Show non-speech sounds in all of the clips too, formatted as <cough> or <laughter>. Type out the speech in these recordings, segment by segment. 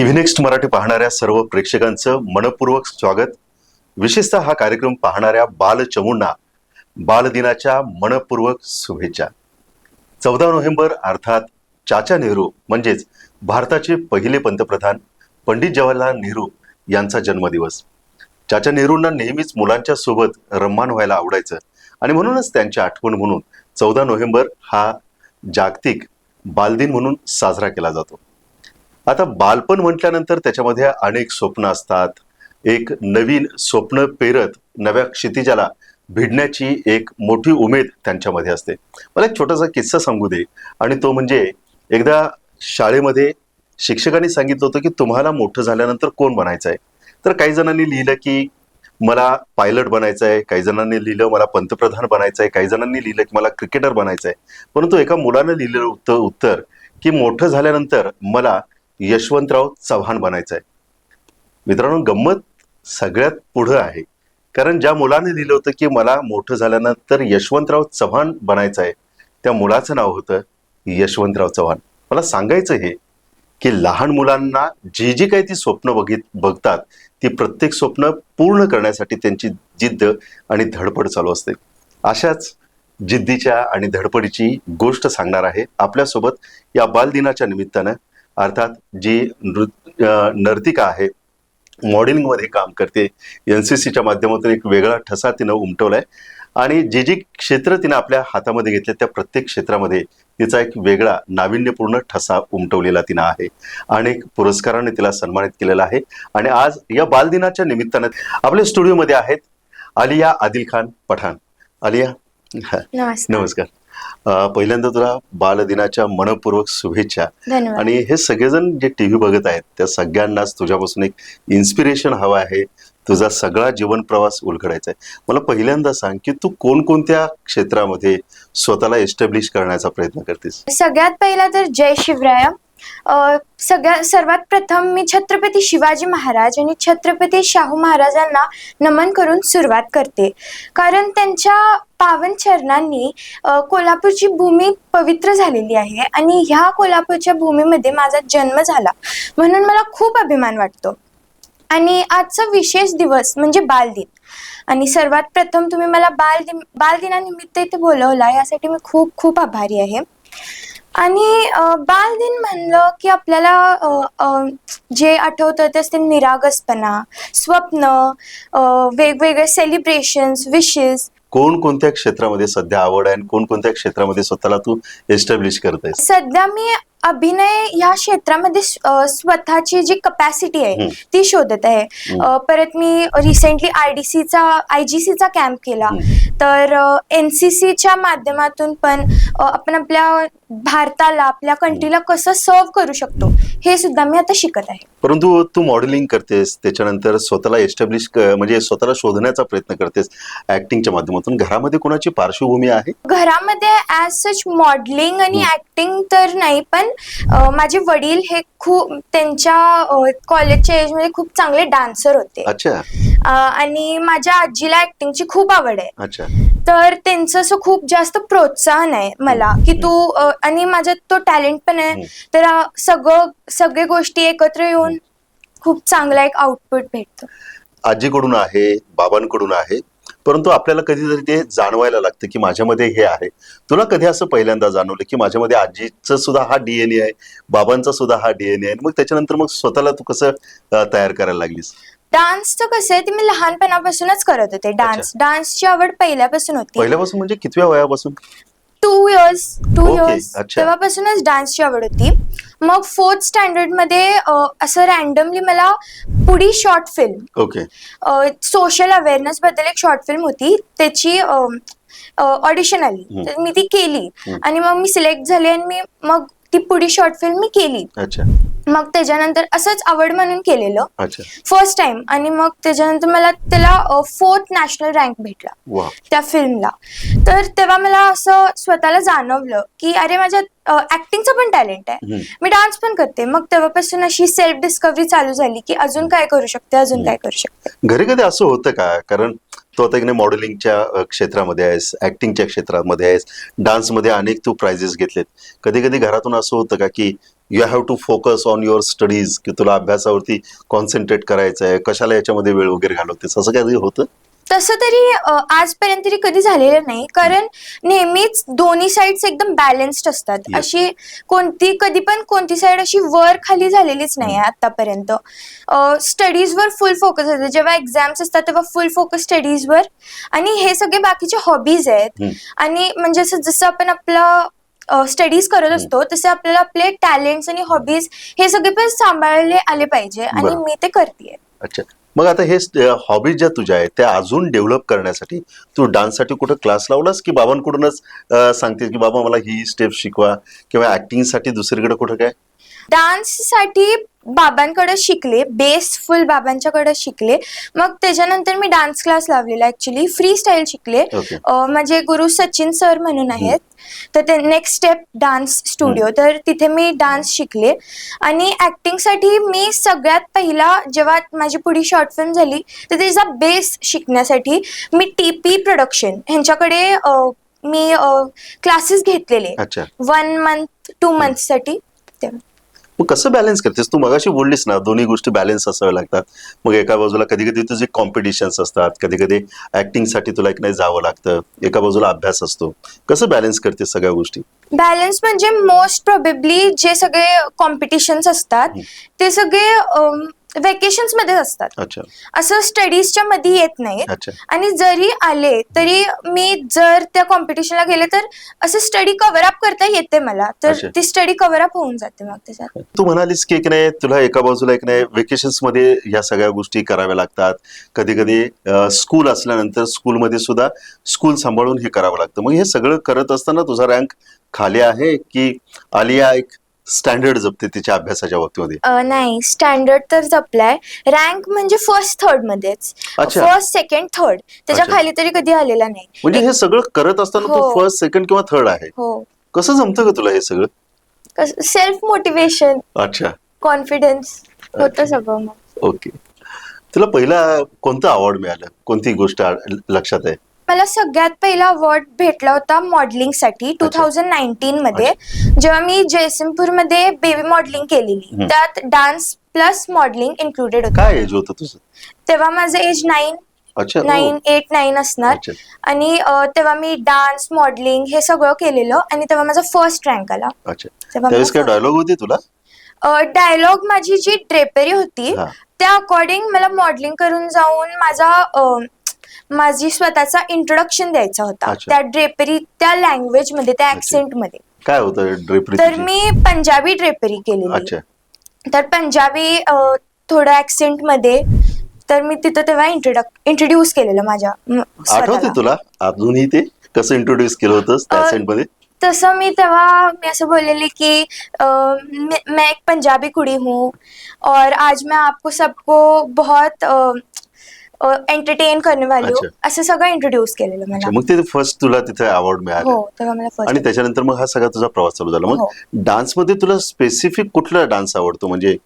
TV next Marathi पाहणाऱ्या सर्व प्रेक्षकांचं मनपूर्वक स्वागत. विशेषतः हा कार्यक्रम पाहणाऱ्या बालचमूंना बालदिनाच्या मनपूर्वक शुभेच्छा. चौदा नोव्हेंबर अर्थात चाचा नेहरू म्हणजेच भारताचे पहिले पंतप्रधान पंडित जवाहरलाल नेहरू यांचा जन्मदिवस. चाचा नेहरूंना नेहमीच मुलांच्या सोबत रम्मान व्हायला आवडायचं आणि म्हणूनच त्यांची आठवण म्हणून चौदा नोव्हेंबर हा जागतिक बालदिन म्हणून साजरा केला जातो. आता बालपण म्हटल्यानंतर त्याच्यामध्ये अनेक स्वप्न असतात. एक नवीन स्वप्न पेरत नव्या क्षितिजाला भिडण्याची एक मोठी उमेद त्यांच्यामध्ये असते. मला एक छोटासा किस्सा सांगू दे. आणि तो म्हणजे एकदा शाळेमध्ये शिक्षकांनी सांगितलं होतं की तुम्हाला मोठं झाल्यानंतर कोण बनायचं आहे तर काही जणांनी लिहिलं की मला पायलट बनायचं आहे काही जणांनी लिहिलं मला पंतप्रधान बनायचं आहे काही जणांनी लिहिलं की मला क्रिकेटर बनायचं आहे परंतु एका मुलानं लिहिलेलं उत्तर उत्तर की मोठं झाल्यानंतर मला यशवंतराव चव्हाण बनायचं आहे मित्रांनो गंमत सगळ्यात पुढं आहे. कारण ज्या मुलाने लिहिलं होतं की मला मोठं झाल्यानंतर यशवंतराव चव्हाण बनायचं आहे त्या मुलाचं नाव होतं यशवंतराव चव्हाण. मला सांगायचं हे की लहान मुलांना जी जी काही ती स्वप्न बघित बघतात ती प्रत्येक स्वप्न पूर्ण करण्यासाठी त्यांची जिद्द आणि धडपड चालू असते. अशाच जिद्दीच्या आणि धडपडीची गोष्ट सांगणार आहे आपल्यासोबत या बालदिनाच्या निमित्तानं अर्थात जी नृ अं, नर्तिका आहे मॉडेलिंगमध्ये काम करते एन सी सीच्या माध्यमातून एक वेगळा ठसा तिनं उमटवलाय आणि जी जी क्षेत्र तिनं आपल्या हातामध्ये घेतले त्या प्रत्येक क्षेत्रामध्ये तिचा एक वेगळा नाविन्यपूर्ण ठसा उमटवलेला तिनं आहे अनेक पुरस्काराने तिला सन्मानित केलेला आहे. आणि आज या बालदिनाच्या निमित्तानं आपल्या स्टुडिओमध्ये आहेत आलिया आदिल खान पठाण. आलिया हा, नमस्कार. पहिल्यांदा तुला बालदिनाच्या मनपूर्वक शुभेच्छा. आणि हे सगळेजण जे टीव्ही बघत आहेत त्या सगळ्यांनाच तुझ्यापासून एक इन्स्पिरेशन हवं आहे. तुझा सगळा जीवन प्रवास उलगडायचा आहे. मला पहिल्यांदा सांग की तू कोणकोणत्या क्षेत्रामध्ये स्वतःला एस्टॅब्लिश करण्याचा प्रयत्न करतेस? सगळ्यात पहिला तर जय शिवराय. सगळ्या सर्वात प्रथम मी छत्रपती शिवाजी महाराज आणि छत्रपती शाहू महाराजांना नमन करून सुरुवात करते. कारण त्यांच्या पावन चरणांनी कोल्हापूरची भूमी पवित्र झालेली आहे आणि ह्या कोल्हापूरच्या भूमीमध्ये माझा जन्म झाला. म्हणून मला खूप अभिमान वाटतो. आणि आजचा विशेष दिवस म्हणजे बालदिन. आणि सर्वात प्रथम तुम्ही मला बालदिन बालदिनानिमित्त इथे बोलवला यासाठी मी खूप खूप आभारी आहे. आणि अ, बालदिन म्हणलं की आपल्याला अ, अ, जे आठवतं ते असते निरागसपणा स्वप्न अ, वेगवेगळे सेलिब्रेशन्स विशेस कोणकोणत्या क्षेत्रामध्ये सध्या आवड आहे आणि कोणकोणत्या क्षेत्रामध्ये स्वतःला तू एस्टॅब्लिश करतेस सध्या मी अभिनय ह्या क्षेत्रामध्ये स्वतःची जी कपॅसिटी आहे हम्म. ती शोधत आहे. अ, परत मी रिसेंटली आय डी सीचा आय जी सीचा कॅम्प केला. तर एन सी सीच्या माध्यमातून पण अ, आपण आपल्या भारताला आपल्या कंट्रीला कसं सर्व करू शकतो हे सुद्धा मी आता शिकत आहे. परंतु तू मॉडेलिंग करतेस त्याच्यानंतर स्वतःला एस्टॅब्लिश म्हणजे स्वतःला शोधण्याचा प्रयत्न करतेस ऍक्टिंगच्या माध्यमातून. घरामध्ये कोणाची पार्श्वभूमी आहे? घरामध्ये ॲज सच मॉडेलिंग आणि ऍक्टिंग तर नाही पण अ, माझे वडील हे खूप त्यांच्या कॉलेजच्या एजमध्ये खूप चांगले डान्सर होते. अच्छा. आणि माझ्या आजीला ऍक्टिंगची खूप आवड आहे. अच्छा. तर त्यांचं असं खूप जास्त प्रोत्साहन आहे मला की तू आणि माझ्यात तो टॅलेंट पण आहे. तर सगळं सगळे गोष्टी एकत्र येऊन खूप चांगला एक आउटपुट भेटतो. आजीकडून आहे बाबांकडून आहे परंतु आपल्याला कधीतरी ते जाणवायला लागतं की माझ्यामध्ये हे आहे. तुला कधी असं पहिल्यांदा जाणवलं की माझ्यामध्ये आजीचं सुद्धा हा डीएनए आहे बाबांचा सुद्धा हा डीएनए आहे मग त्याच्यानंतर मग स्वतःला तू कसं तयार करायला लागलीस? डान्सचं कसं आहे ते मी लहानपणापासूनच करत होते. डान्स डान्सची आवड पहिल्यापासून होती. पहिल्यापासून म्हणजे कितव्या वयापासून? Two years two Okay, years अच्छा. तेव्हापासूनच डान्सची आवड होती मग फोर्थ स्टँडर्डमध्ये असं रॅन्डमली मला पुढी short film okay social awareness बद्दल एक शॉर्ट फिल्म होती त्याची ऑडिशन आली हम्म. तर मी ती केली हम्म. आणि मग मी सिलेक्ट झाले आणि मी मग ती पुढी शॉर्ट फिल्म मी केली. अच्छा. मग त्याच्यानंतर असंच आवड म्हणून केलेलं. अच्छा. फर्स्ट टाइम आणि मग त्याच्यानंतर मला त्याला फोर्थ नॅशनल रँक भेटला. त्या फिल्मला तर तेव्हा मला असं स्वतःला जाणवलं की अरे माझ्यात ऍक्टिंगचं पण टॅलेंट आहे. मी डान्स पण करते. मग तेव्हापासून अशी सेल्फ डिस्कवरी चालू झाली की अजून काय करू शकते? अजून काय करू शकते? घरी कधी असं होतं का? कारण तू आता एक मॉडेलिंगच्या क्षेत्रामध्ये आहेस ऍक्टिंगच्या क्षेत्रामध्ये आहेस. डान्समध्ये अनेक तू प्राइजेस घेतलेत. कधी कधी घरातून असं होतं का की you have to focus on your studies की तुला अभ्यासावरती कॉन्सन्ट्रेट करायचं आहे कशाला याच्यामध्ये वेळ वगैरे घालवतेस? असं काही होतं? तसं तरी आजपर्यंत तरी कधी झालेलं नाही. कारण नेहमीच दोन्ही साईड्स एकदम बॅलन्स्ड असतात. अशी कोणती कधी पण कोणती साईड अशी वर खाली झालेलीच नाही आहे आतापर्यंत. स्टडीजवर फुल फोकस असते. जेव्हा एक्झाम्स असतात तेव्हा फुल फोकस स्टडीजवर आणि हे सगळे बाकीचे हॉबीज आहेत. आणि म्हणजे असं जसं आपण आपलं स्टडीज करत असतो तसे आपल्याला आपले टॅलेंट्स आणि हॉबीज हे सगळे पण सांभाळले आले पाहिजे. आणि. मी ते करते अच्छा. मग आता हे हॉबीज ज्या तुझ्या आहेत त्या अजून डेव्हलप करण्यासाठी तू डान्ससाठी कुठं क्लास लावलास की बाबांकडूनच सांगते की बाबा मला ही स्टेप शिकवा? किंवा ऍक्टिंगसाठी दुसरीकडे कुठं काय? डान्ससाठी बाबांकडे शिकले बेस फुल बाबांच्याकडे शिकले. मग त्याच्यानंतर मी डान्स क्लास लावलेला ऍक्च्युली फ्री स्टाईल शिकले. अं, माझे गुरु सचिन सर म्हणून आहेत. तर ते नेक्स्ट स्टेप डान्स स्टुडिओ तर तिथे मी डान्स शिकले. आणि ऍक्टिंगसाठी मी सगळ्यात पहिला जेव्हा माझी पुढी शॉर्ट फिल्म झाली तर त्याचा बेस शिकण्यासाठी मी टी पी प्रोडक्शन ह्यांच्याकडे अं, मी क्लासेस घेतलेले. अच्छा. वन मंथ टू मंथसाठी तेव्हा. मग कसं बॅलन्स करतेस? तू मगाशी बोललीस ना दोन्ही गोष्टी बॅलन्स असाव्या लागतात. मग एका बाजूला कधी कधी तुझे कॉम्पिटिशन्स असतात कधी कधी ऍक्टिंगसाठी तुला एक नाही जावं लागतं एका बाजूला अभ्यास असतो. कसं बॅलन्स करतेस सगळ्या गोष्टी? बॅलन्स म्हणजे मोस्ट प्रोबेबली जे सगळे कॉम्पिटिशन्स असतात. ते सगळे वेकेशन्समध्ये असतात. अच्छा. असं स्टडीजच्या मध्ये येत नाहीत. अच्छा. आणि जरी आले तरी मी जर त्या कॉम्पिटिशनला गेले तर असं स्टडी कव्हर अप करता येते मला. तर अच्छा. ती स्टडी कव्हर अप होऊन जाते मग त्याच्यात. तू म्हणालीस की एक नाही तुला एका बाजूला एक नाही वेकेशन्समध्ये या सगळ्या गोष्टी कराव्या लागतात. कधी कधी स्कूल असल्यानंतर स्कूलमध्ये सुद्धा स्कूल सांभाळून हे करावं लागतं. मग हे सगळं करत असताना तुझा रँक खाली आहे की आलिया एक स्टँडर्ड जपते तिच्या अभ्यासाच्या बाबतीमध्ये? अं, नाही. स्टँडर्ड तर जपलाय. रँक म्हणजे फर्स्ट थर्ड मध्येच. अच्छा. फर्स्ट सेकंड थर्ड त्याच्या अच्छा. खाली तरी कधी आलेला नाही. म्हणजे हे सगळं करत असताना तू हो. फर्स्ट सेकंड किंवा थर्ड आहे. हो. कसं जमतं का तुला हे सगळं? सेल्फ मोटिवेशन अच्छा. कॉन्फिडन्स होतं सगळं मग. ओके. तुला पहिला कोणतं अवॉर्ड मिळालं? कोणती गोष्ट आ- लक्षात आहे? मला सगळ्यात पहिला अवॉर्ड भेटला होता मॉडेलिंगसाठी टू. थाउजंड नाईन्टीन मध्ये. जेव्हा मी जयसिंगपूरमध्ये बेबी मॉडेलिंग केलेली. त्यात डान्स प्लस मॉडेलिंग इन्क्लुडेड होतं. काय एज होतं तुझं? तेव्हा माझं एज नाईन अच्छा. नाईन एट नाईन असणार. अच्छा. आणि अं, तेव्हा मी डान्स मॉडेलिंग हे सगळं केलेलं आणि तेव्हा माझा फर्स्ट रँक आला. अच्छा. तेव्हा त्यावेळेस काय डायलॉग होती तुला? डायलॉग माझी जी ड्रेपरी होती हा. त्या अकॉर्डिंग मला मॉडेलिंग करून जाऊन माझा माझी स्वतःचा इंट्रोडक्शन द्यायचा होता. अच्छा. त्या ड्रेपरी त्या लँग्वेजमध्ये त्या ऍक्सेंटमध्ये. काय होतं ड्रेपरी तर मी पंजाबी ड्रेपरी केलेली. अच्छा. तर पंजाबी अं, थोडं ऍक्सेंटमध्ये तर मी तिथं तेव्हा इंट्रोड्यूस केलेलं माझ्या म, आठवते स्वतःला. तुला? अजूनही ते? कसं इंट्रोड्यूस केलं होतंस त्या अ, सेंटमध्ये? तसं मी तेव्हा मी असं बोललेली की अ, मैं मैं एक पंजाबी कुड़ी हूँ. और आज मैं आपको सबको बहुत एंटरटेन करने वाली अच्छा. असं सगळं इंट्रोड्यूस केलेलं अच्छा, मला मग ते फर्स्ट तुला तिथे अवॉर्ड मिळालं हो तेव्हा मला आणि फर्स्ट त्याच्यानंतर मग हा सगळा तुझा प्रवास चालू झाला मग हो. डान्समध्ये तुला स्पेसिफिक कुठला डान्स आवडतो म्हणजे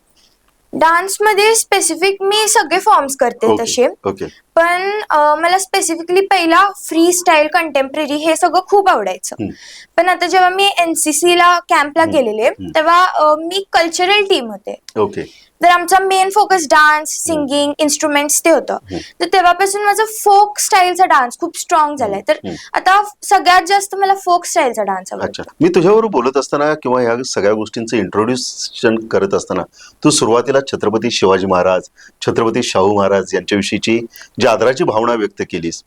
डान्समध्ये स्पेसिफिक मी सगळे फॉर्म्स करते तसे ओके पण अ, मला स्पेसिफिकली पहिला फ्री स्टाईल कंटेम्पररी हे सगळं खूप आवडायचं हम्म. पण आता जेव्हा मी एनसीसी ला कॅम्पला. गेलेले. तेव्हा अ, मी कल्चरल टीम होते ओके तर आमचा main focus dance singing instruments ते होतं. तर तेव्हापासून माझा फोक स्टाईलचा डान्स खूप स्ट्रॉंग झालाय. तर. आता सगळ्यात जास्त मला फोक स्टाईलचा डान्स अच्छा आवडतो. मी तुझ्याबरोबर बोलत असताना किंवा ह्या सगळ्या गोष्टींचं इंट्रोड्युशन करत असताना तू सुरुवातीला छत्रपती शिवाजी महाराज छत्रपती शाहू महाराज यांच्याविषयीची जी आदराची भावना व्यक्त केलीस.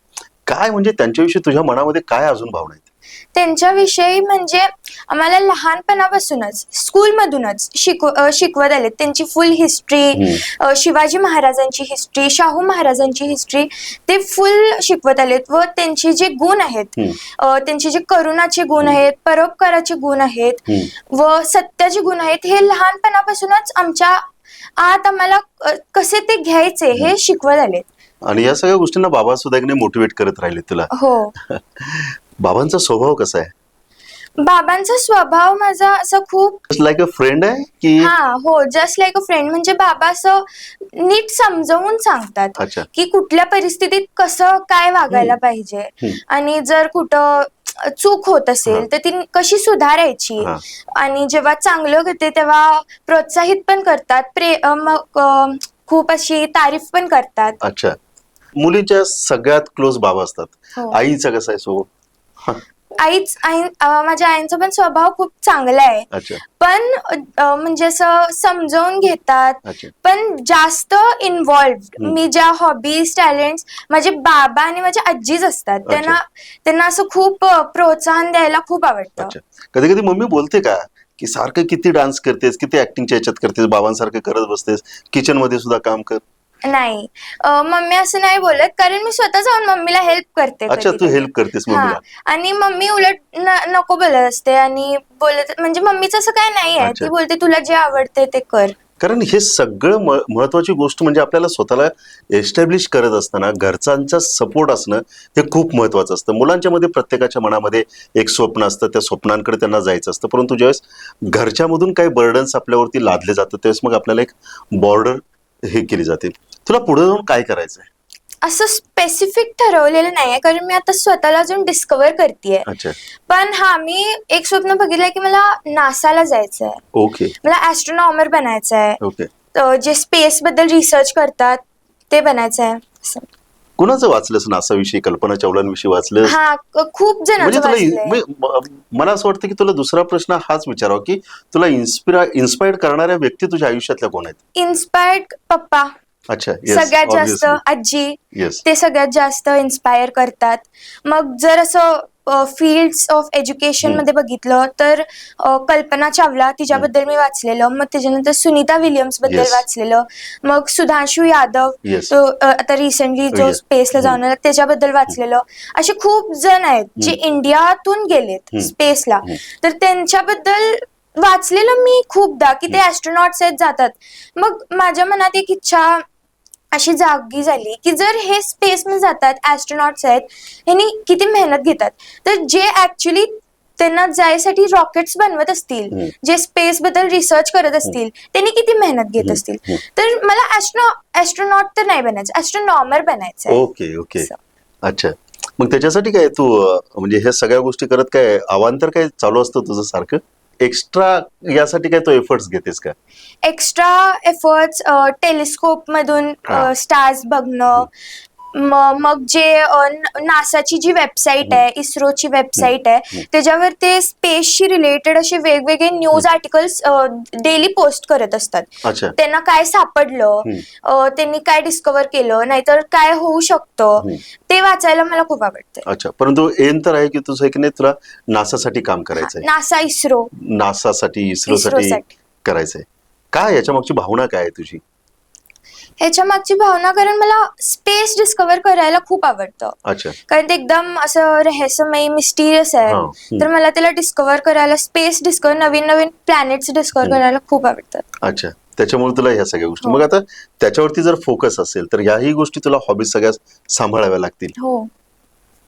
काय म्हणजे त्यांच्याविषयी तुझ्या मनामध्ये काय अजून भावना आहेत? त्यांच्याविषयी म्हणजे आम्हाला लहानपणापासूनच स्कूलमधूनच शिकव शिकवत आले त्यांची फुल हिस्ट्री शिवाजी महाराजांची हिस्ट्री शाहू महाराजांची हिस्ट्री ते फुल शिकवत आलेत व त्यांचे जे गुण आहेत त्यांचे जे करुणाचे गुण आहेत परोपकाराचे गुण आहेत. व सत्याचे गुण आहेत हे लहानपणापासूनच आमच्या आत आम्हाला कसे ते घ्यायचे हे शिकवत आले आणि या सगळ्या गोष्टींना बाबा सुद्धा मोटिवेट करत राहिले तुला. हो. <laughs> बाबांचा स्वभाव कसा आहे? बाबांचा स्वभाव माझा असं खूप लाईक अ फ्रेंड आहे की हा हो जस्ट लाईक अ फ्रेंड म्हणजे बाबा असं नीट समजवून सांगतात अच्छा. की कुठल्या परिस्थितीत कसं काय वागायला हम्म. पाहिजे. आणि जर कुठं चूक होत हा. असेल तर ती कशी सुधारायची? हा. आणि जेव्हा चांगलं होते तेव्हा प्रोत्साहित पण करतात प्रे अ, मग अ, खूप अशी तारीफ पण करतात. अच्छा. मुलींच्या सगळ्यात क्लोज बाबा असतात. हो. आईचा कसं आहे स्वभाव? <laughs> आईच आई अ, माझ्या आईंचा पण स्वभाव खूप चांगला आहे. अच्छा. पण अ, म्हणजे असं समजावून घेतात. अच्छा. पण जास्त इन्व्हॉल्व. मी ज्या हॉबीज टॅलेंट्स माझे बाबा आणि माझे आजीच असतात. त्यांना त्यांना असं खूप अ, प्रोत्साहन द्यायला खूप आवडतं. अच्छा. कधी कधी मम्मी बोलते का की सारखं किती डान्स करतेस किती ऍक्टिंगच्या याच्यात करतेस बाबांसारखं करत बसतेस किचनमध्ये सुद्धा काम कर. नाही. अ, मम्मी असं नाही बोलत कारण मी स्वतः जाऊन मम्मीला हेल्प करते अच्छा तू. हेल्प करतेस हा. मम्मीला? आणि मम्मी उलट न- नको बोलत असते आणि बोलत म्हणजे मम्मीचं असं काय नाही आहे. अच्छा. ती बोलते तुला जे आवडते ते कर. कारण हे सगळं म- महत्वाची गोष्ट म्हणजे आपल्याला स्वतःला एस्टॅब्लिश करत असताना घरच्यांचा सपोर्ट असणं हे खूप महत्वाचं असतं. मुलांच्या मध्ये प्रत्येकाच्या मनामध्ये एक स्वप्न असतं त्या स्वप्नांकडे त्यांना जायचं असतं. परंतु ज्यावेळेस घरच्यामधून काही बर्डन्स आपल्यावरती लादले जातं त्यावेळेस मग आपल्याला एक बॉर्डर हे केली जाते. तुला पुढे जाऊन काय करायचंय? असं स्पेसिफिक ठरवलेलं नाहीये कारण मी आता स्वतःला अजून डिस्कवर करतेय. अच्छा. पण हा मी एक स्वप्न बघितलंय की मला नासाला जायचंय. ओके. मला ऍस्ट्रोनॉमर बनायचं आहे ओके जे स्पेस बद्दल रिसर्च करतात ते बनायचं आहे असं. कुणाचं वाचलंस नासा विषयी कल्पना चावलांविषयी वाचलंस? हा क- खूप म्हणजे जणांचं तुला इन- वाचलंय. म्हणजे म- मला असं वाटतं की तुला दुसरा प्रश्न हाच विचारावा की तुला इन्स्पिरा इन्स्पायर करणाऱ्या व्यक्ती तुझ्या आयुष्यातल्या कोण आहेत? इन्स्पायर्ड पप्पा. अच्छा सगळ्यात जास्त आजी ते सगळ्यात जास्त इन्स्पायर करतात मग जर असं फील्ड्स ऑफ एज्युकेशन हम्म. मध्ये बघितलं तर अ, कल्पना चावला तिच्याबद्दल मी वाचलेलं मग त्याच्यानंतर सुनीता विलियम्सबद्दल Yes. वाचलेलं मग सुधांशु यादव तो अ, आता रिसेंटली जो Yes. स्पेसला जाऊन आला त्याच्याबद्दल वाचलेलं असे खूप जण आहेत जे इंडियातून गेलेत हम्म. स्पेसला हम्म. तर त्यांच्याबद्दल वाचलेलं मी खूपदा की ते ऍस्ट्रोनॉट्स आहेत जातात मग माझ्या मनात एक इच्छा अशी जागी झाली की जर हे स्पेस मध्ये जातात ऍस्ट्रोनॉट्स आहेत ह्यांनी किती मेहनत घेतात तर जे ऍक्च्युली त्यांना जायसाठी रॉकेट्स बनवत असतील. जे स्पेस बद्दल रिसर्च करत असतील त्यांनी किती मेहनत घेत. असतील. तर मला ऍस्ट्रो ऍस्ट्रोनॉट तर नाही बनायचं ऍस्ट्रोनॉमर बनायचं आहे. Okay okay. अच्छा मग त्याच्यासाठी काय तू म्हणजे ह्या सगळ्या गोष्टी करत काय अवांतर काय चालू असतं तुझं सारखं एक्स्ट्रा यासाठी काय तू एफर्ट्स घेतेस का एक्स्ट्रा एफर्ट्स टेलिस्कोप मधून हा. स्टार्स बघणं म- मग जे अ, न- नासाची जी वेबसाईट आहे इस्रोची वेबसाईट आहे त्याच्यावर ते स्पेसशी रिलेटेड असे वेगवेगळे न्यूज आर्टिकल्स डेली पोस्ट करत असतात. अच्छा. त्यांना काय सापडलं हम्म. अ, त्यांनी काय डिस्कवर केलं नाहीतर काय होऊ शकतं. ते वाचायला मला खूप आवडतं. अच्छा. परंतु एन तर आहे की तुझं एक नाही तुला नासासाठी काम करायचंय. नासा इस्रो. नासासाठी इस्रोसाठी इस्रोसाठी. करायचंय. काय याच्या मागची भावना काय आहे तुझी? ह्याच्या मागची भावना कारण मला स्पेस डिस्कवर करायला खूप आवडतं. अच्छा. कारण ते एकदम असं रहस्यमय मिस्टिरियस आहे. हम्म. तर मला त्याला डिस्कवर करायला स्पेस डिस्कवर नवीन नवीन प्लॅनेट्स डिस्कवर. करायला खूप आवडतात अच्छा. त्याच्यामुळे तुला ह्या सगळ्या गोष्टी. हो. मग आता त्याच्यावरती जर फोकस असेल तर ह्याही गोष्टी तुला हॉबीज सगळ्या सांभाळाव्या लागतील. हो.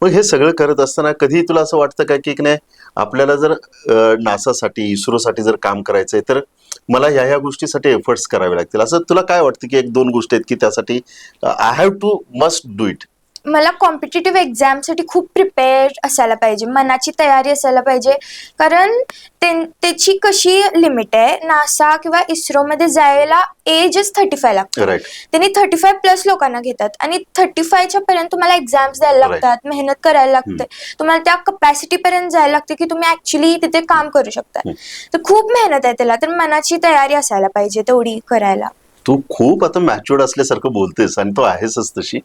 मग हे सगळं करत असताना कधी तुला असं वाटतं का की नाही आपल्याला जर नासासाठी इस्रोसाठी जर काम करायचं आहे तर मला ह्या ह्या गोष्टीसाठी एफर्ट्स करावे लागतील. असं तुला काय वाटतं की एक दोन गोष्टी आहेत की त्यासाठी I have to must do it मला कॉम्पिटेटिव्ह एक्झामसाठी खूप प्रिपेअर असायला पाहिजे. मनाची तयारी असायला पाहिजे. कारण ते- त्याची कशी लिमिट आहे? नासा किंवा इस्रोमध्ये जायला एजच थर्टी फाय लागतं. त्यांनी थर्टी फाय प्लस लोकांना घेतात. आणि थर्टी फायच्या पर्यंत तुम्हाला एक्झाम्स द्यायला. लागतात मेहनत करायला लागते. तुम्हाला त्या कपॅसिटी पर्यंत जायला लागते की तुम्ही ऍक्च्युली तिथे काम करू शकता. तर खूप मेहनत आहे त्याला. तर मनाची तयारी असायला पाहिजे तेवढी करायला. तू खूप आता मॅच्युअर्ड असल्यासारखं बोलतेस आणि तो आहेसच तशी.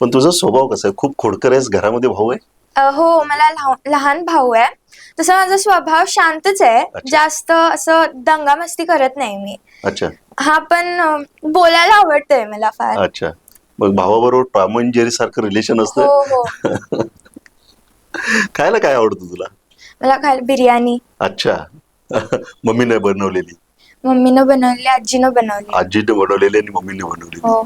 पण तुझा स्वभाव कसा आहे? खूप खोडकर आहेस घरामध्ये भाऊ आहे? अ, हो मला लहा- लहान भाऊ आहे. तसं माझा स्वभाव शांतच आहे. जास्त असं दंगामस्ती करत नाही मी. अच्छा. हा पण अ, बोलायला आवडतंय मला फार. अच्छा. मग भावाबरोबर टॉम अँड जेरी सारखं रिलेशन हो असतं हो. <laughs> खायला काय आवडतं तुला? मला खायला बिर्याणी. अच्छा. <laughs> मम्मीने बनवलेली. मम्मीनं बनवली आजीनं बनवली. आजीने बनवलेली आणि मम्मीने बनवलेली. हो.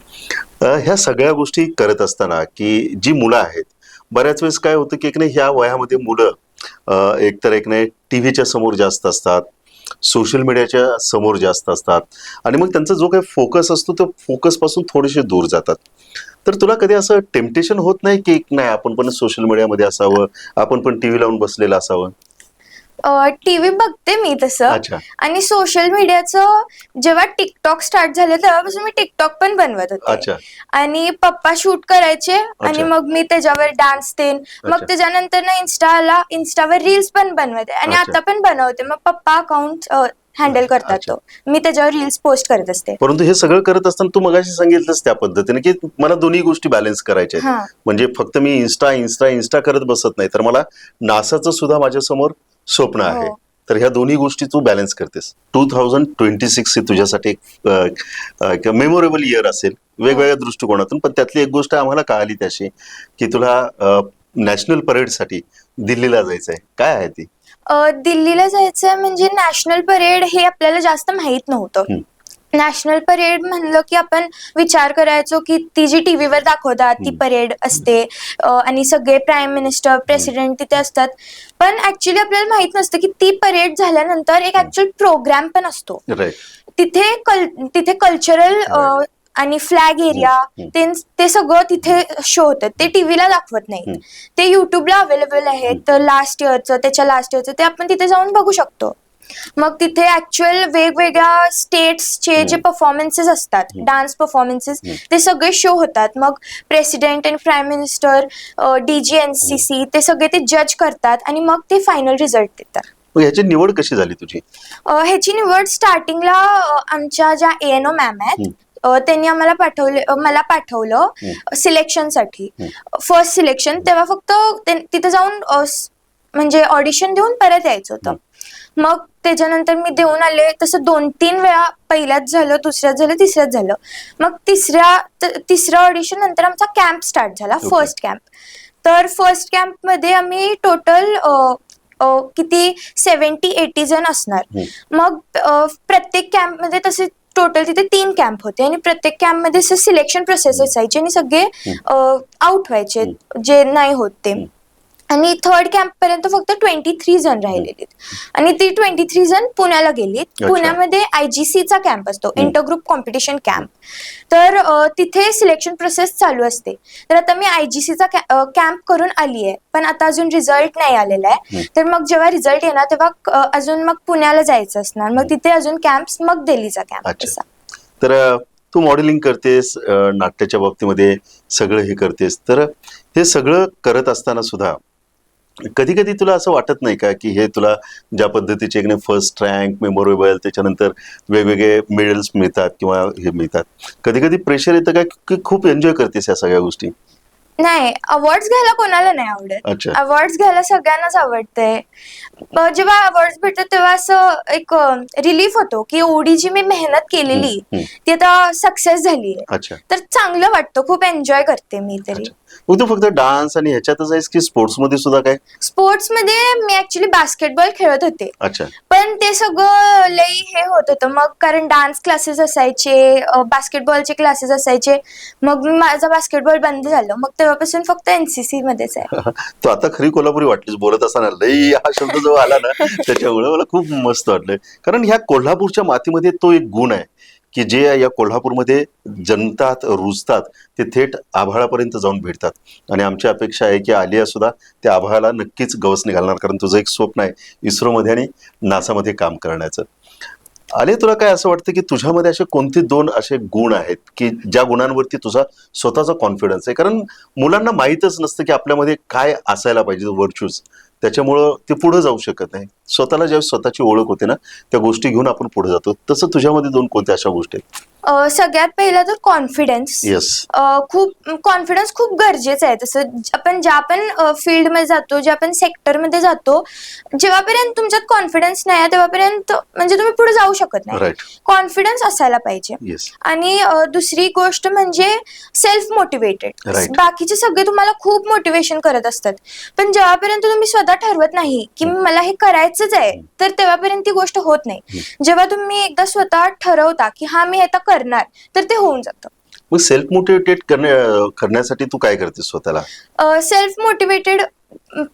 अ, ह्या सगळ्या गोष्टी करत असताना की जी मुलं आहेत बऱ्याच वेळेस काय होतं की एक नाही ह्या वयामध्ये मुलं अ, एकतर एक नाही टी व्हीच्या समोर जास्त असतात सोशल मीडियाच्या समोर जास्त असतात आणि मग त्यांचा जो काही फोकस असतो तो फोकसपासून थोडेसे दूर जातात. तर तुला कधी असं टेम्पटेशन होत नाही की नाही आपण पण सोशल मीडियामध्ये असावं आपण पण टी व्ही लावून बसलेलं असावं? टीव्ही बघते मी तसं. अच्छा. आणि सोशल मीडियाचं जेव्हा टिकटॉक स्टार्ट झालं तेव्हापासून मी टिकटॉक पण बनवत होते. अच्छा. आणि पप्पा शूट करायचे आणि. मग मी त्याच्यावर डान्स अच्छा. मग त्याच्यानंतर ना इन्स्टाला इन्स्टावर रील्स पण बनवते. आणि अच्छा. आता पण बनवते. मग पप्पा अकाउंट हँडल करतात अच्छा. तो. मी त्याच्यावर रील्स पोस्ट करत असते. परंतु हे सगळं करत असताना तू मगाशी सांगितलंस त्या पद्धतीने की मला दोन्ही गोष्टी बॅलन्स करायच्या आहेत. हा. म्हणजे फक्त मी इन्स्टा इन्स्टा इन्स्टा करत बसत नाही. तर मला नासाचं सुद्धा माझ्यासमोर स्वप्न आहे. हो. तर ह्या दोन्ही गोष्टी तू बॅलन्स करतेस. टू थाउजंड ट्वेंटी सिक्स ही तुझ्यासाठी एक मेमोरेबल इयर असेल. वेगवेगळ्या दृष्टिकोनातून पण त्यातली एक गोष्ट आम्हाला कळाली त्याशी की तुला नॅशनल परेडसाठी दिल्लीला जायचंय. काय आहे ती? दिल्लीला जायचं म्हणजे नॅशनल परेड हे आपल्याला जास्त माहीत नव्हतं. नॅशनल परेड म्हणलं की आपण विचार करायचो की ती जी टीव्हीवर दाखवतात ती. परेड असते आणि सगळे प्राईम मिनिस्टर प्रेसिडेंट तिथे असतात. पण ऍक्च्युली आपल्याला माहीत नसतं की ती परेड झाल्यानंतर एक ऍक्च्युअल प्रोग्राम पण असतो. तिथे कल तिथे कल्चरल. आणि फ्लॅग एरिया. ते सगळं तिथे शो होतं. ते टीव्हीला दाखवत नाही. ते युट्यूबला अवेलेबल आहे तर लास्ट इयरचं त्याच्या लास्ट इयरचं ते आपण तिथे जाऊन बघू शकतो. मग तिथे ऍक्च्युअल वेगवेगळ्या स्टेट्सचे जे. परफॉर्मन्सेस असतात. Dance performances. ते सगळे शो होतात. मग प्रेसिडेंट आणि prime minister DG N C C ते सगळे ते जज करतात आणि मग ते फायनल रिझल्ट देतात. मग ह्याची निवड कशी झाली तुझी? अ, ह्याची निवड स्टार्टिंगला आमच्या ज्या ए एन ओ मॅम आहेत अ, त्यांनी आम्हाला पाठवले अ, मला पाठवलं सिलेक्शनसाठी फर्स्ट सिलेक्शन तेव्हा फक्त ते- तिथे जाऊन अ, स- म्हणजे ऑडिशन देऊन परत यायचं होतं. मग त्याच्यानंतर मी देऊन आले. तसं दोन तीन वेळा पहिल्याच झालं दुसऱ्यात झालं तिसऱ्यात झालं. मग तिसऱ्या त- तिसऱ्या ऑडिशन नंतर आमचा कॅम्प स्टार्ट झाला Okay. फर्स्ट कॅम्प तर फर्स्ट कॅम्पमध्ये आम्ही टोटल किती सेवन्टी एटी जण असणार. हम्म. मग अ, प्रत्येक कॅम्पमध्ये तसे टोटल तिथे तीन कॅम्प होते आणि प्रत्येक कॅम्पमध्ये सिलेक्शन प्रोसेस असायची आणि सगळे आउट व्हायचे जे नाही होत ते. आणि थर्ड कॅम्प पर्यंत फक्त ट्वेंटी थ्री जण राहिलेले आणि ती ट्वेंटी थ्री जण पुण्याला गेलीत. पुण्यामध्ये आयजीसीचा कॅम्प असतो. इंटरग्रुप कॉम्पिटिशन कॅम्प तर तिथे सिलेक्शन प्रोसेस चालू असते. तर आता मी आयजीसीचा कॅम्प करून आली आहे पण आता अजून रिझल्ट नाही आलेला आहे. तर मग जेव्हा रिझल्ट येणार तेव्हा अजून मग पुण्याला जायचं असणार. मग तिथे अजून कॅम्प्स मग दिल्लीचा कॅम्प. असा. तर तू मॉडेलिंग करतेस नाट्याच्या बाबतीमध्ये सगळं हे करतेस. तर हे सगळं करत असताना सुद्धा कधी कधी तुला असं वाटत नाही का की हे तुला ज्या पद्धतीचे एक फर्स्ट रँक मेमोरेबल त्याच्यानंतर वेगवेगळे मेडल्स मिळतात किंवा हे मिळतात. कधी कधी प्रेशर येतं का की खूप एन्जॉय करतेस या सगळ्या गोष्टी? नाही अवॉर्ड्स घ्यायला कोणाला नाही आवडत. अच्छा. अवॉर्ड्स घ्यायला सगळ्यांनाच आवडतंय ब- जेव्हा अवॉर्ड्स भेटतात तेव्हा असं एक रिलीफ होतो की एवढी जी मी मेहनत केलेली हम्म. ती आता सक्सेस झाली अच्छा. तर चांगलं वाटतं खूप एन्जॉय करते मी तरी. अच्छा. मग तू फक्त डान्स आणि ह्याच्यातच आहेस की स्पोर्ट्समध्ये सुद्धा काय? स्पोर्ट्समध्ये मी ऍक्च्युली बास्केटबॉल खेळत होते. अच्छा. पण ते सगळं लई हे होत होतं. मग कारण डान्स क्लासेस असायचे बास्केटबॉलचे क्लासेस असायचे. मग मी- माझा बास्केटबॉल बंद झालं. मग तेव्हापासून फक्त एनसीसी मध्येच आहे. <laughs> तू आता खरी कोल्हापुरी वाटलीस. बोलत असताना लई हा शब्द जो आला ना त्याच्यामुळे मला खूप मस्त वाटलं कारण ह्या कोल्हापूरच्या मातीमध्ये तो एक गुण आहे. की जे या कोल्हापूरमध्ये जनतात रुजतात ते थेट आभाळापर्यंत जाऊन भेटतात. आणि आमची अपेक्षा आहे की आलिया सुद्धा त्या आभाळाला नक्कीच गवसणी घालणार कारण तुझं एक स्वप्न आहे इस्रोमध्ये आणि नासामध्ये काम करण्याचं. आले तुला काय असं वाटतं की तुझ्यामध्ये असे कोणते दोन असे गुण आहेत की ज्या गुणांवरती तुझा स्वतःचा कॉन्फिडन्स आहे? कारण मुलांना माहीतच नसतं की आपल्यामध्ये काय असायला पाहिजे व्हर्च्यूज त्याच्यामुळं ते पुढे जाऊ शकत नाही. स्वतःला ज्यावेळेस स्वतःची ओळख होते ना त्या गोष्टी घेऊन आपण पुढे जातो. तसं तुझ्यामध्ये दोन कोणत्या अशा गोष्टी आहेत? अ, सगळ्यात पहिला तर कॉन्फिडन्स येस खूप कॉन्फिडन्स खूप गरजेचं आहे. तसं ज- आपण ज्या पण फील्डमध्ये जातो ज्या पण सेक्टरमध्ये जातो जेव्हापर्यंत तुमच्यात कॉन्फिडन्स नाही आहे तेव्हापर्यंत म्हणजे तुम्ही पुढे जाऊ शकत नाही. कॉन्फिडन्स असायला पाहिजे. येस आणि अ, दुसरी गोष्ट म्हणजे सेल्फ मोटिवेटेड Right. बाकीचे सगळे तुम्हाला खूप मोटिवेशन करत असतात. पण जेव्हापर्यंत तुम्ही स्वतः ठरवत नाही की मला हे करायचंच आहे तर तेव्हापर्यंत ती गोष्ट होत नाही. जेव्हा तुम्ही एकदा स्वतः ठरवता की हा मी आता करणार तर ते होऊन जातं. मग सेल्फ मोटिवेटेड करण्या करण्यासाठी तू काय करतेस स्वतःला? सेल्फ मोटिवेटेड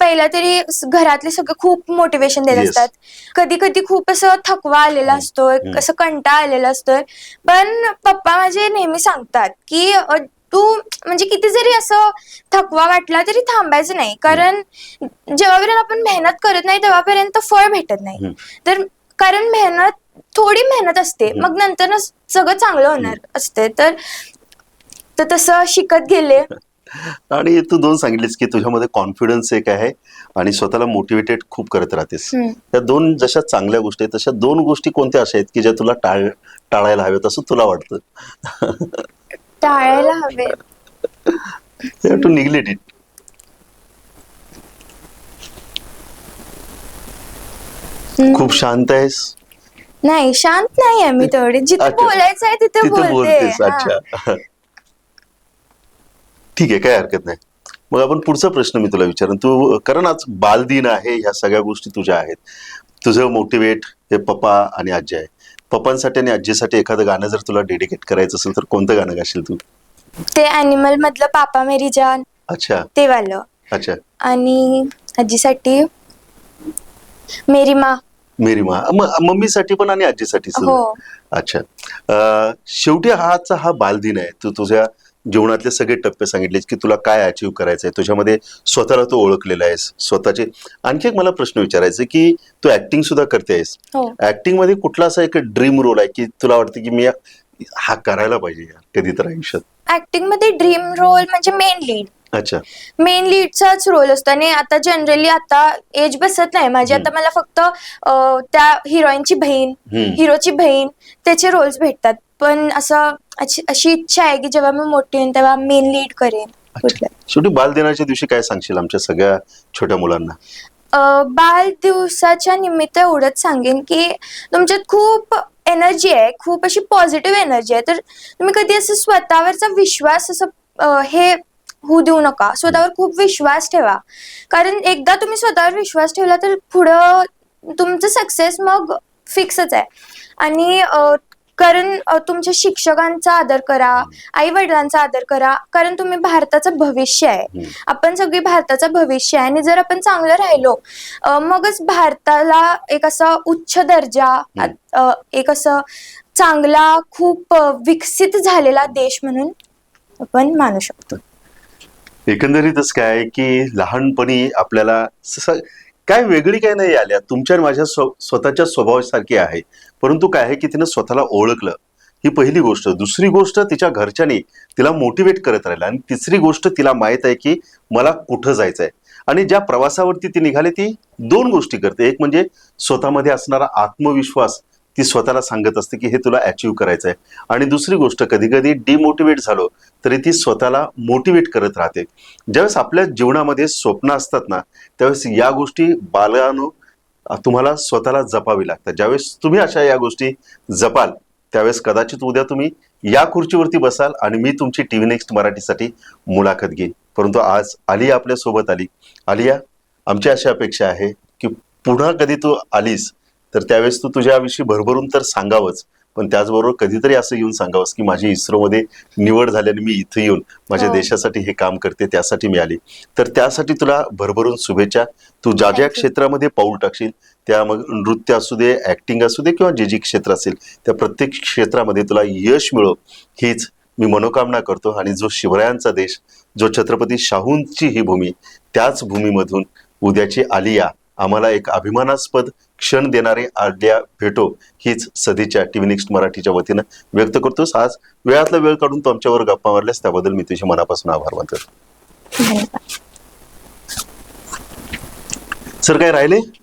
पहिला तरी घरातले सगळे खूप मोटिवेशन देत Yes. असतात. कधी कधी खूप असं थकवा आलेला असतोय हम्म. असं कंटाळा आलेला असतोय. पण पप्पा माझे नेहमी सांगतात की अ, तू म्हणजे किती जरी असं थकवा वाटला तरी थांबायचं नाही. कारण जेव्हापर्यंत आपण मेहनत करत नाही तेव्हापर्यंत फळ भेटत नाही. तर कारण मेहनत थोडी मेहनत असते. मग नंतर सगळं चांगलं होणार असते. तर तर तसं शिकत गेले. <laughs> आणि तू दोन सांगितलीस की तुझ्यामध्ये कॉन्फिडन्स एक आहे आणि स्वतःला मोटिवेटेड खूप करत राहतेस. त्या दोन जशा चांगल्या गोष्टी आहेत तशा दोन गोष्टी कोणत्या अशा आहेत की ज्या तुला टाळ टाळायला हव्यात असं तुला वाटतं? <laughs> टाळायला हवे. टू निग्लेट इट खूप शांत आहेस. नाही शांत नाही आहे मी तेवढी. जिथे अच्छा. बोलायचं आहे तिथे तिथे बोलते बोलतेस. हा. अच्छा. ठीक आहे काय हरकत नाही. मग आपण पुढचा प्रश्न मी तुला विचारेन. तू कारण आज बालदिन आहे ह्या सगळ्या गोष्टी तुझ्या आहेत. तुझं मोटिवेट हे पप्पा आणि आजी आहे. पप्पांसाठी आणि आजीसाठी एखादं गाणं जर तुला डेडिकेट करायचं असेल तर कोणतं गाणं गाशील तू? ते अॅनिमल मधलं पापा मेरी जान. अच्छा. ते वालं. अच्छा. आणि आजीसाठी मेरी मा. मेरी मा म- मम्मीसाठी पण आणि आजीसाठी सुद्धा. हो. अच्छा. अं, शेवटी हाचा हा बालदिन आहे. तू तुझ्या जीवनातले सगळे टप्पे सांगितलेस की तुला काय अचीव्ह करायचं आहे तुझ्यामध्ये स्वतःला तू ओळखलेला आहेस. स्वतःचे आणखी एक मला प्रश्न विचारायचा आहे की तू ऍक्टिंग सुद्धा करते आहेस. हो. ऍक्टिंगमध्ये कुठला असा एक ड्रीम रोल आहे की तुला वाटतं की मी हा करायला पाहिजे यार कधी तर आयुष्यात? ऍक्टिंगमध्ये ड्रीम रोल म्हणजे मेन लीड अच्छा. मेन लीडचाच रोल असतो. आणि आता जनरली आता एज बसत नाही. माझी आता मला फक्त अं, त्या हिरोईनची बहीण हम्म. हिरोची बहीण त्याचे रोल्स भेटतात. पण असं अशी अशी इच्छा आहे की जेव्हा मी मोठी होईन तेव्हा मेन लीड करेन. शेवटी बालदिनाच्या दिवशी काय सांगशील आमच्या सगळ्या छोट्या मुलांना? अं, बाल दिवसाच्या निमित्त एवढंच सांगेन की तुमच्यात खूप एनर्जी आहे. खूप अशी पॉझिटिव्ह एनर्जी आहे. तर तुम्ही कधी असं स्वतःवरचा विश्वास असं अं, हे होऊ देऊ नका. स्वतःवर खूप विश्वास ठेवा. कारण एकदा तुम्ही स्वतःवर विश्वास ठेवला तर पुढं तुमचं सक्सेस मग फिक्सच आहे. आणि कारण तुमच्या शिक्षकांचा आदर करा आई वडिलांचा आदर करा. कारण तुम्ही भारताचं भविष्य आहे. आपण सगळी भारताचं भविष्य आहे. आणि जर आपण चांगलं राहिलो मगच भारताला एक असा उच्च दर्जा एक असं चांगला खूप विकसित झालेला देश म्हणून आपण मानू शकतो. एकंदरीतच काय आहे की लहानपणी आपल्याला काय वेगळी काय नाही आल्या. तुमच्या आणि माझ्या स्व- स्वतःच्या स्वभावासारखी आहे. परंतु काय आहे की तिनं स्वतःला ओळखलं. ही पहिली गोष्ट. दुसरी गोष्ट तिच्या घरच्यानी तिला मोटिवेट करत राहिलं. आणि तिसरी गोष्ट तिला माहीत आहे की मला कुठं जायचं आहे आणि ज्या प्रवासावरती ती निघाली ती दोन गोष्टी करते. एक म्हणजे स्वतःमध्ये असणारा आत्मविश्वास. ती स्वतःला सांगत असते की हे तुला अचीव करायचं आहे आणि दुसरी गोष्ट कधी कधी डिमोटिवेट झालो तरी ती स्वतःला मोटिवेट करत राहते. ज्यावेळेस आपल्या जीवनामध्ये स्वप्न असतात ना त्यावेळेस या गोष्टी बालानो तुम्हाला स्वतःला जपावी लागतात. ज्यावेळेस तुम्ही अशा या गोष्टी जपाल त्यावेळेस कदाचित उद्या तुम्ही या खुर्चीवरती बसाल आणि मी तुमची टी व्ही नेक्स्ट मराठीसाठी मुलाखत घेईन. परंतु आज आलिया आपल्यासोबत आली. आलिया आमची अशी अपेक्षा आहे की पुन्हा कधी तू आलीस तर त्यावेळेस तू तुझ्याविषयी भरभरून तर सांगावंच पण त्याचबरोबर कधीतरी असं येऊन सांगावंस की माझी इस्रोमध्ये निवड झाल्याने मी इथं येऊन माझ्या हो. देशासाठी हे काम करते त्यासाठी मी आली तर त्यासाठी तुला भरभरून शुभेच्छा तू ज्या ज्या. क्षेत्रामध्ये पाऊल टाकशील त्या मग नृत्य असू दे ऍक्टिंग असू दे किंवा जे जे क्षेत्र असेल त्या प्रत्येक क्षेत्रामध्ये तुला यश मिळो हीच मी मनोकामना करतो आणि जो शिवरायांचा देश जो छत्रपती शाहूंची ही भूमी त्याच भूमीमधून उद्याची आलिया आम्हाला एक अभिमानास्पद क्षण देणारे आलिया भेटो हीच सध्याच्या टी व्ही नेक्स्ट मराठीच्या वतीनं व्यक्त करतोस आज वेळातला वेळ काढून तू आमच्यावर गप्पा मारल्यास त्याबद्दल मी तुझे मनापासून आभार मानतो. सर काय राहिले?